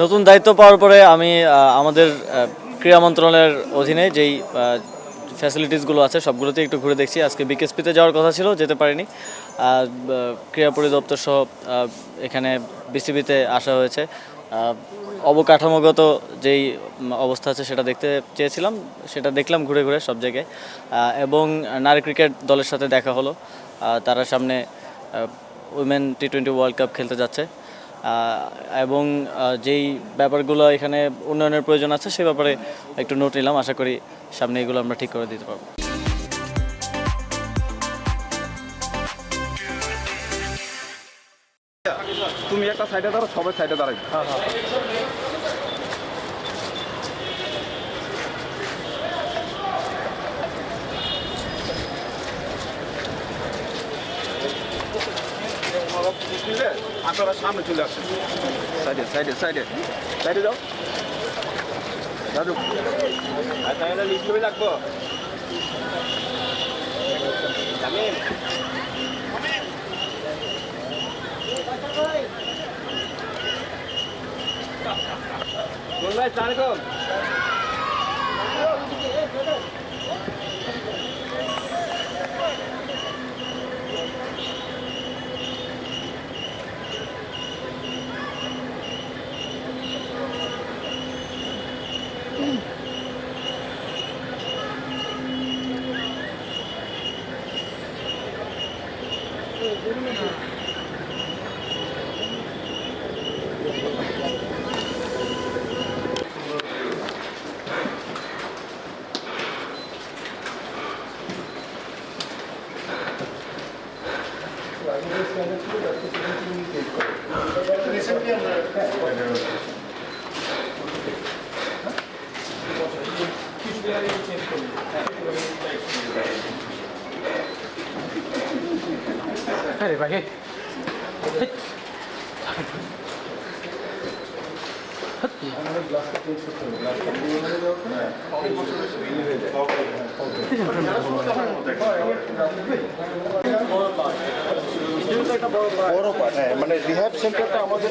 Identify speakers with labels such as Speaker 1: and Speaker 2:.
Speaker 1: নতুন দায়িত্ব পাওয়ার পরে আমি আমাদের ক্রীড়া মন্ত্রণালয়ের অধীনে যেই ফ্যাসিলিটিসগুলো আছে সবগুলোতে একটু ঘুরে দেখছি। আজকে বিকেএসপিতে যাওয়ার কথা ছিল, যেতে পারিনি। ক্রীড়া পরিদপ্তর সহ এখানে বিসিবিতে আসা হয়েছে। অবকাঠামোগত যেই অবস্থা আছে সেটা দেখতে চেয়েছিলাম। সেটা দেখলাম ঘুরে ঘুরে সব জায়গায়। এবং নারী ক্রিকেট দলের সাথে দেখা হলো। তারা সামনে women T twenty world cup খেলতে যাচ্ছে। এবং যেই ব্যাপারগুলো এখানে উন্নয়নের প্রয়োজন আছে সে ব্যাপারে একটু নোট নিলাম। আশা করি সামনে এগুলো আমরা ঠিক করে দিতে পারব।
Speaker 2: তুমি একটা সাইডে দাঁড়ো সবাই সাইডে দাঁড়াবে আপনারা সামনে চলে আসেন। সাইডে সাইডে সাইডে সাইডে যাও। দাদু। এটা লিস্ট করে কোন ভাই সালামালাইকুম Gracias.
Speaker 3: আরে ভাই।
Speaker 4: বড় পার্ট হ্যাঁ মানে রিহ্যাব সেন্টারটা আমাদের